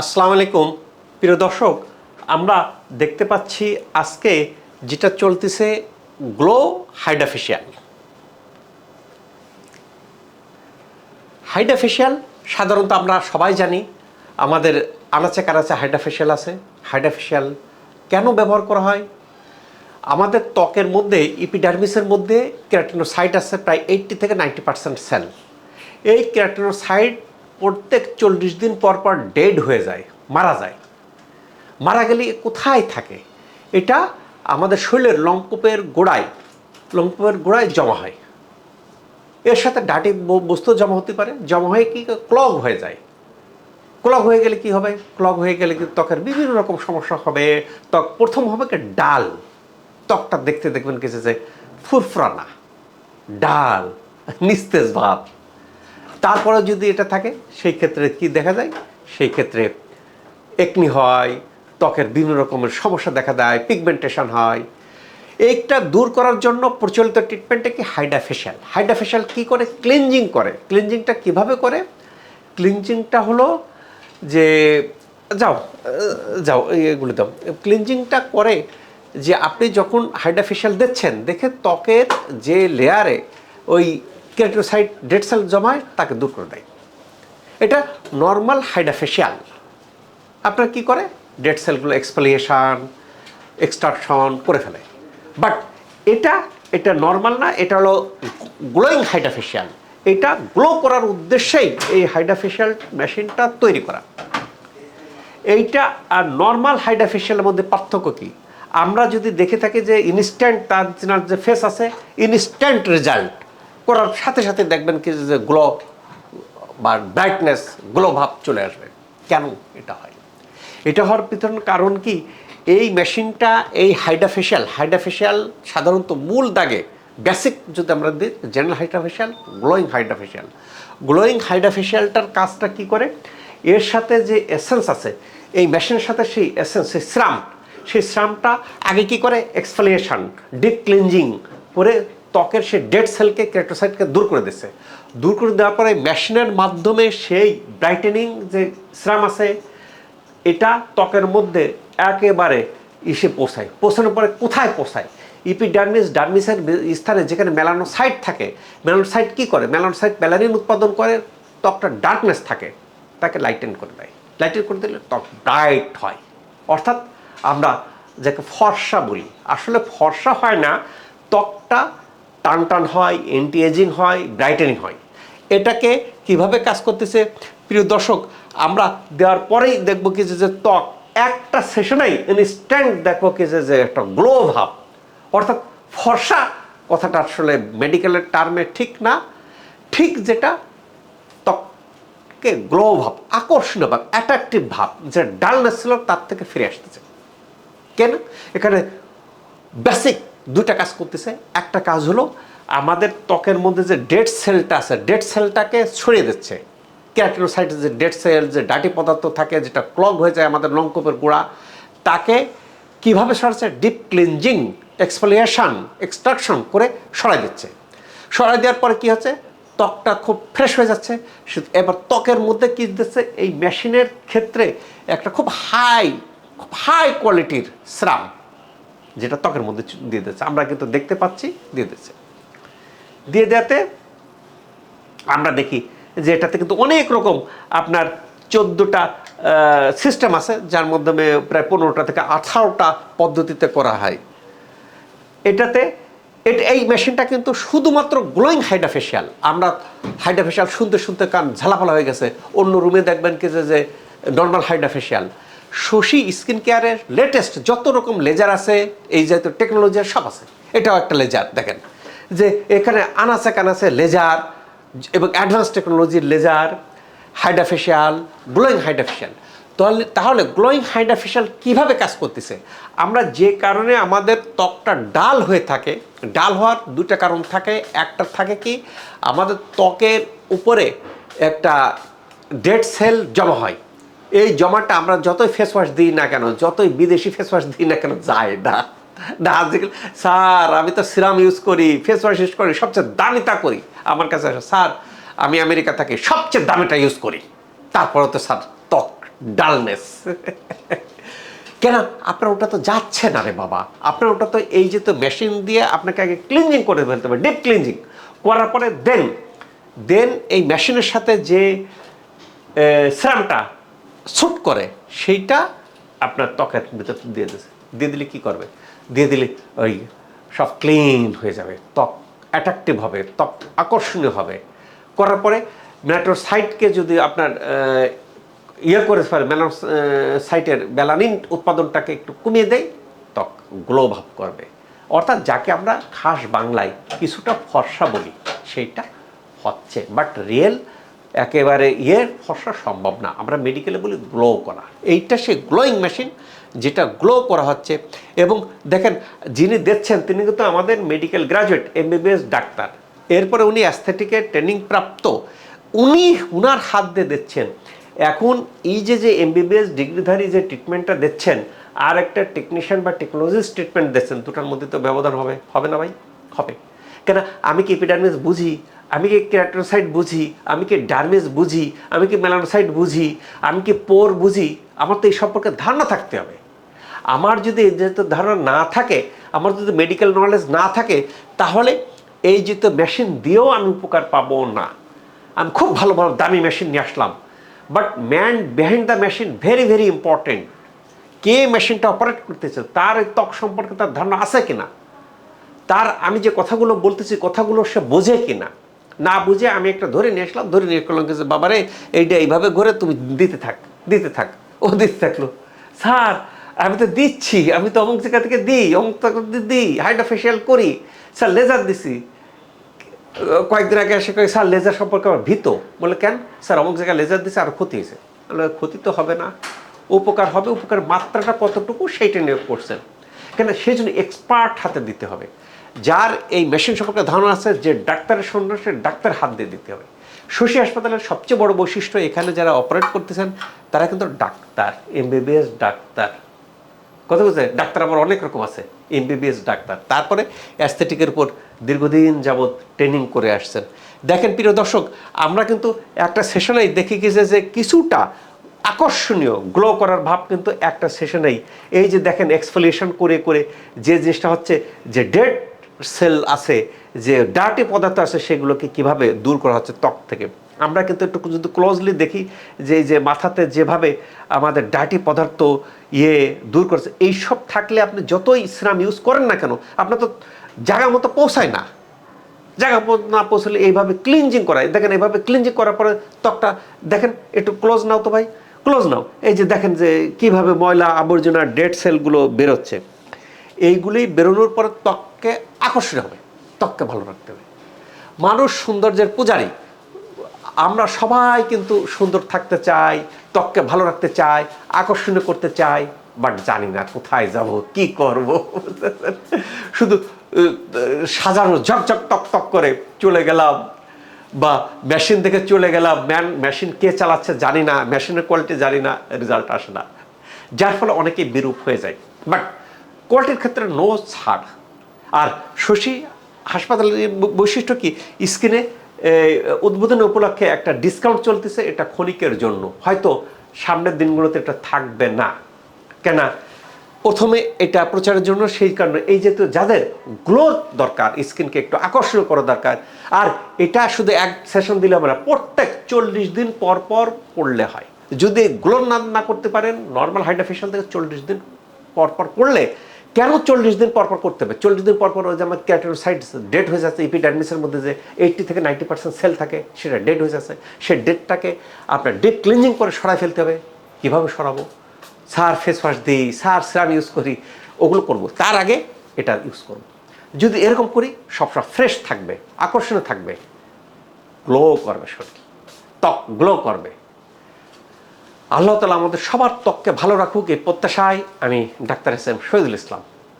আসসালামু আলাইকুম। প্রিয় দর্শক, আমরা দেখতে পাচ্ছি আজকে যেটা চলতেছে গ্লো হাইডাফেশিয়াল হাইডাফেশিয়াল সাধারণত আমরা সবাই জানি, আমাদের আনাচে কানাচে হাইডাফেশিয়াল আছে। হাইডাফেশিয়াল কেন ব্যবহার করা হয়? আমাদের ত্বকের মধ্যে, ইপিডার্মিসের মধ্যে ক্যারাটিনোসাইট আছে প্রায় এইটটি থেকে নাইনটি পার্সেন্ট সেল এই ক্যারাটিনোসাইট প্রত্যেক চল্লিশ দিন পর পর ডেড হয়ে যায়, মারা যায়। মারা গেলে কোথায় থাকে? এটা আমাদের শরীরের লঙ্কপের গোড়ায় লঙ্কপের গোড়ায় জমা হয়। এর সাথে ডাটি বস্তু জমা হতে পারে, জমা হয়ে কি ক্লগ হয়ে যায়। ক্লগ হয়ে গেলে কি হবে? ক্লগ হয়ে গেলে কিন্তু ত্বকের বিভিন্ন রকম সমস্যা হবে। ত্বক প্রথম হবে কি ডাল। ত্বকটা দেখতে দেখবেন কিছু যে ফুরফুরানা, ডাল, নিস্তেজ ভাব। তারপরে যদি এটা থাকে, সেই ক্ষেত্রে কি দেখা যায়? সেই ক্ষেত্রে একনি হয়, ত্বকের বিভিন্ন রকমের সমস্যা দেখা দেয় পিগমেন্টেশন হয়। এইটা দূর করার জন্য প্রচলিত ট্রিটমেন্টটা কি? হাইডাফেশিয়াল হাইডাফেশিয়াল কি করে? ক্লিনজিং করে। ক্লিনজিংটা কীভাবে করে? ক্লিনজিংটা হলো যে, যাও যাও, এগুলো দাও। ক্লিনজিংটা করে যে আপনি যখন হাইডাফেশিয়াল দিচ্ছেন, দেখে ত্বকের যে লেয়ারে ওই কেরাটোসাইট ডেড সেল জমায়, তাকে দূর করে দেয়। এটা নর্মাল হাইডাফেশিয়াল আপনার কি করে? ডেড সেলগুলো এক্সপ্লিয়েশন এক্সট্রাকশন করে ফেলে। বাট এটা এটা নর্মাল না, এটা হলো গ্লোয়িং হাইডাফেশিয়াল এটা গ্লো করার উদ্দেশ্যেই এই হাইডাফেশিয়াল মেশিনটা তৈরি করা। এইটা আর নর্মাল হাইডাফেশিয়ালের মধ্যে পার্থক্য কি? আমরা যদি দেখে থাকি যে ইনস্ট্যান্ট তার যে ফেস আছে ইনস্ট্যান্ট রেজাল্ট করার সাথে সাথে দেখবেন কি যে গ্লো বা ব্রাইটনেস গ্লো ভাব চলে আসবে। কেন এটা হয়? এটা হওয়ার পিছনে কারণ কি? এই মেশিনটা, এই হাইডাফেশিয়াল হাইডাফেশিয়াল সাধারণত মূল দাগে বেসিক যদি আমরা দিই general hydrafacial glowing hydrafacial glowing হাইডাফেশিয়ালটার কাজটা কি করে? এর সাথে যে এসেন্স আছে, এই মেশিনের সাথে সেই এসেন্স সেই শ্রাম, সেই শ্রামটা আগে কি করে? এক্সফলিয়েশন ডিপ ক্লিনজিং করে ত্বকের সেই ডেড সেলকে ক্রেটোসাইটকে দূর করে দিচ্ছে দূর করে দেওয়ার পরে মেশিনের মাধ্যমে সেই ব্রাইটেনিং যে শ্রাম আছে, এটা ত্বকের মধ্যে একেবারে এসে পোষায় পৌঁছানোর পরে কোথায় পোষায় ইপিডার্মিস ডার্মিসের স্থানে যেখানে মেলানোসাইট থাকে। মেলানোসাইট কি করে? মেলানোসাইট মেলানিন উৎপাদন করে, ত্বকটা ডার্কনেস থাকে, তাকে লাইটেন করে দেয়। লাইটেন করে দিলে ত্বক ব্রাইট হয়। অর্থাৎ আমরা যাকে ফর্সা বলি, আসলে ফর্সা হয় না, ত্বকটা টান টান হয় অ্যান্টি এজিং হয় ব্রাইটেনিং হয়। এটাকে কীভাবে কাজ করতেছে? প্রিয় দর্শক, আমরা দেওয়ার পরেই দেখব কি যে ত্বক, একটা সেশনেই ইনস্ট্যান্ট দেখব কি যে যে একটা গ্লো ভাব। অর্থাৎ ফর্সা কথাটা আসলে মেডিকেলের টার্মে ঠিক না। ঠিক যেটা ত্বককে গ্লো ভাব, আকর্ষণীয় ভাব অ্যাট্রাকটিভ ভাব, যে ডালনেস ছিল, তার থেকে ফিরে আসতেছে। কেন? এখানে বেসিক দুইটা কাজ করতেছে। একটা কাজ হলো আমাদের ত্বকের মধ্যে যে ডেড সেলটা আছে ডেড সেলটাকে ছড়িয়ে দিচ্ছে। ক্যারাটিনোসাইটের যে ডেড সেল যে ডাটি পদার্থ থাকে, যেটা ক্লগ হয়ে যায় আমাদের লঙ্কপের গোড়া, তাকে কীভাবে সরাচ্ছে ডিপ ক্লিনজিং এক্সফলিয়েশন এক্সট্রাকশন করে সরাই দিচ্ছে। সরাই দেওয়ার পরে কি হচ্ছে? ত্বকটা খুব ফ্রেশ হয়ে যাচ্ছে। এবার ত্বকের মধ্যে কি দিচ্ছে? এই মেশিনের ক্ষেত্রে একটা খুব হাই খুব হাই কোয়ালিটির শ্রাম যেটা ত্বকের মধ্যে দিয়ে দিচ্ছে আমরা কিন্তু দেখতে পাচ্ছি, দিয়ে দিচ্ছে দিয়ে দেওয়াতে আমরা দেখি যে এটাতে কিন্তু অনেক রকম আপনার চোদ্দোটা সিস্টেম আছে, যার মাধ্যমে প্রায় পনেরোটা থেকে আঠারোটা পদ্ধতিতে করা হয়। এটাতে, এটা এই মেশিনটা কিন্তু শুধুমাত্র গ্লোয়িং হাইডাফেশিয়াল আমরা হাইডাফেশিয়াল শুনতে শুনতে কান ঝালাপালা হয়ে গেছে। অন্য রুমে দেখবেন কি যে নর্মাল হাইডাফেশিয়াল শশী স্কিন কেয়ারের লেটেস্ট যত রকম লেজার আছে, এই জাতীয় টেকনোলজি সব আছে। এটাও একটা লেজার দেখেন। যে এখানে আনাচে কানাচে লেজার এবং অ্যাডভান্স টেকনোলজির লেজার হাইডাফেশিয়াল গ্লোয়িং হাইডাফেশিয়াল তাহলে তাহলে গ্লোয়িং হাইডাফেশিয়াল কীভাবে কাজ করতেছে? আমরা যে কারণে আমাদের ত্বকটা ডাল হয়ে থাকে, ডাল হওয়ার দুটা কারণ থাকে, একটা থাকে কি, আমাদের ত্বকের উপরে একটা ডেড সেল জমা হয়। এই জমাটা আমরা যতই ফেস ওয়াশ দিই না কেন, যতই বিদেশি ফেস ওয়াশ দিই না কেন, যায় না। না আজকাল স্যার, আমি তো সিরাম ইউজ করি ফেস ওয়াশ ইউজ করি, সবচেয়ে দামিটা করি। আমার কাছে আসে, স্যার, আমি আমেরিকা থাকি সবচেয়ে দামিটা ইউজ করি। তারপরে তো স্যার, ত্বক, ডালনেস। কেন? আপনার ওটা তো যাচ্ছে না রে বাবা। আপনার ওটা তো এই যে তো মেশিন দিয়ে আপনাকে আগে ক্লিনজিং করে ফেলতে হবে ডিপ ক্লিনজিং করার পরে দেন। দেন এই মেশিনের সাথে যে স্যামটা স্যুট করে, সেইটা আপনার ত্বকের ভিতর দিয়ে দিচ্ছে দিয়ে দিলে কী করবে? দিয়ে দিলে ওই সব ক্লিন হয়ে যাবে। ত্বক অ্যাট্রাকটিভ হবে, ত্বক আকর্ষণীয় হবে। করার পরে ম্যাট্রোসাইটকে যদি আপনার ইয়ে করে ফেলে মেলানো সাইটের মেলানিন উৎপাদনটাকে একটু কমিয়ে দেয়, ত্বক গ্লো ভাব করবে। অর্থাৎ যাকে আমরা খাস বাংলায় কিছুটা ফর্সা বলি, সেইটা হচ্ছে। বাট রিয়েল একেবারে ইয়ে ফর্সা সম্ভব না। আমরা মেডিকেলে বলি গ্লো করা। এইটা সে গ্লোয়িং মেশিন যেটা গ্লো করা হচ্ছে। এবং দেখেন, যিনি দেখছেন তিনি কিন্তু আমাদের মেডিকেল গ্রাজুয়েট এমবিবিএস ডাক্তার। এরপরে উনি অ্যাস্থেটিকের ট্রেনিং প্রাপ্ত। উনি উনার হাত দিয়ে দিচ্ছেন। এখন এই যে যে এমবিবিএস ডিগ্রিধারী যে ট্রিটমেন্টটা দিচ্ছেন, আর একটা টেকনিশিয়ান বা টেকনোলজিস্ট ট্রিটমেন্ট দিচ্ছেন, দুটার মধ্যে তো ব্যবধান হবে। হবে না ভাই? হবে। কেন? আমি কি এপিডার্মিস বুঝি? আমি কি ক্যারাটোসাইট বুঝি? আমি কি ডার্মিস বুঝি? আমি কি মেলানোসাইট বুঝি? আমি কি পোর বুঝি? আমার তো এই সম্পর্কে ধারণা থাকতে হবে। আমার যদি এই যেহেতু ধারণা না থাকে, আমার যদি মেডিকেল নলেজ না থাকে, তাহলে এই যে তো মেশিন দিয়েও আমি উপকার পাবো না। আমি খুব ভালো ভালো, দামি মেশিন নিয়ে আসলাম। But man behind the machine very very important কে মেশিনটা অপারেট করতেছে? তার এই ত্বক সম্পর্কে তার ধারণা আছে কিনা? তার আমি যে কথাগুলো বলতেছি, কথাগুলো সে বোঝে কিনা? না বুঝে আমি একটা ধরে নিয়ে আসলাম, ধরে নিয়ে করলাম কিছু বাবারে, এইটা এইভাবে ঘরে, তুমি দিতে থাক দিতে থাক। ও দিতে থাকল। স্যার, আমি তো দিচ্ছি, আমি তো অমুক জায়গা থেকে দিই, অমুক দিই, হাইড্রা ফেশিয়াল করি। স্যার, লেজার দিছি। কয়েকদিন আগে এসে কয়ে, স্যার, লেজার সম্পর্কে আমার ভীত। বলে, কেন? স্যার, অমুক জায়গায় লেজার দিছে, আর ক্ষতি হয়েছে। ক্ষতি তো হবে না। উপকার হবে, উপকার মাত্রাটা কতটুকু, সেইটা নিয়োগ করছেন। কেন সেই জন্য এক্সপার্ট হাতে দিতে হবে। যার এই মেশিন সম্পর্কে ধারণা আছে যে ডাক্তারের সঙ্গে সে ডাক্তার হাত দিয়ে দিতে হবে। শশী হাসপাতালের সবচেয়ে বড় বৈশিষ্ট্য এখানে যারা অপারেট করতেছেন, তারা কিন্তু ডাক্তার এমবিবিএস ডাক্তার। কথা বলছে ডাক্তার আবার অনেক রকম আছে এমবিবিএস ডাক্তার। তারপরে অ্যাস্থেটিকের উপর দীর্ঘদিন যাবৎ ট্রেনিং করে আসছেন। দেখেন প্রিয় দর্শক, আমরা কিন্তু একটা সেশনেই দেখে গেছে যে কিছুটা আকর্ষণীয় গ্লো করার ভাব কিন্তু একটা সেশনেই এই যে দেখেন এক্সফোলিয়েশন করে করে যে জিনিসটা হচ্ছে যে ডেড সেল আছে, যে ডার্টি পদার্থ আছে, সেগুলোকে কীভাবে দূর করা হচ্ছে ত্বক থেকে? আমরা কিন্তু একটু যদি ক্লোজলি দেখি, যে যে মাথাতে যেভাবে আমাদের ডার্টি পদার্থ ইয়ে দূর করেছে, এইসব থাকলে আপনি যতই সিরাম ইউজ করেন না কেন, আপনার তো জায়গা মতো পৌঁছায় না। জায়গা না পৌঁছলে এইভাবে ক্লিনজিং করায়। দেখেন, এইভাবে ক্লিনজিং করার পরে ত্বকটা, দেখেন, একটু ক্লোজ নাও তো ভাই ক্লোজ নাও। এই যে দেখেন যে কীভাবে ময়লা, আবর্জনা ডেড সেলগুলো বেরোচ্ছে। এইগুলি বেরোনোর পরে ত্বককে আকর্ষণ হবে, ত্বককে ভালো রাখতে হবে। মানুষ সৌন্দর্যের পূজারী। আমরা সবাই কিন্তু সুন্দর থাকতে চাই, ত্বককে ভালো রাখতে চাই, আকর্ষণীয় করতে চাই, বাট জানি না কোথায় যাব, কি করব? শুধু সাজানো ঝকঝক টক টক করে চলে গেলাম বা মেশিন থেকে চলে গেলাম। ম্যান, মেশিন কে চালাচ্ছে জানি না, মেশিনের কোয়ালিটি জানি না রেজাল্ট আসে না। যার ফলে অনেকেই বিরূপ হয়ে যায়। বাট কোয়ালিটির ক্ষেত্রে নো ছাড় আর শশী হাসপাতালের বৈশিষ্ট্য কি? স্কিনে উদ্বোধন উপলক্ষে একটা ডিসকাউন্ট চলতেছে, এটা ক্ষণিকের জন্য। হয়তো সামনের দিনগুলোতে এটা থাকবে না। কেন? প্রথমে এটা প্রচারের জন্য, সেই কারণে এই যেহেতু যাদের গ্লো দরকার স্কিনকে একটু আকর্ষণীয় করা দরকার, আর এটা শুধু এক সেশন দিলে না, প্রত্যেক চল্লিশ দিন পর পর পড়লে হয়। যদি গ্লো না না করতে পারেন নর্মাল হাইড্রাফেশিয়াল থেকে চল্লিশ দিন পর পর করলে কেন চল্লিশ দিন পর পর করতে হবে? চল্লিশ দিন পর পর ওই যে আমার ক্যাটেরোসাইড ডেট হয়ে যাচ্ছে ইপিডার্মিসের মধ্যে যে এইটটি থেকে নাইনটি পার্সেন্ট সেল থাকে, সেটা ডেট হয়ে যাচ্ছে। সেই ডেটটাকে আপনার ডেট ক্লিনজিং করে সরাই ফেলতে হবে। কীভাবে সরাবো? সার ফেস ওয়াশ দিই সার সিরাম ইউজ করি, ওগুলো করব। তার আগে এটা ইউজ করব। যদি এরকম করি সবসময় ফ্রেশ থাকবে, আকর্ষণীয় থাকবে। গ্লো করবে শরীর ত্বক গ্লো করবে। আল্লাহ তালা আমাদের সবার ত্বককে ভালো রাখুক, এই প্রত্যাশায় আমি doctor S M Shahidul Islam.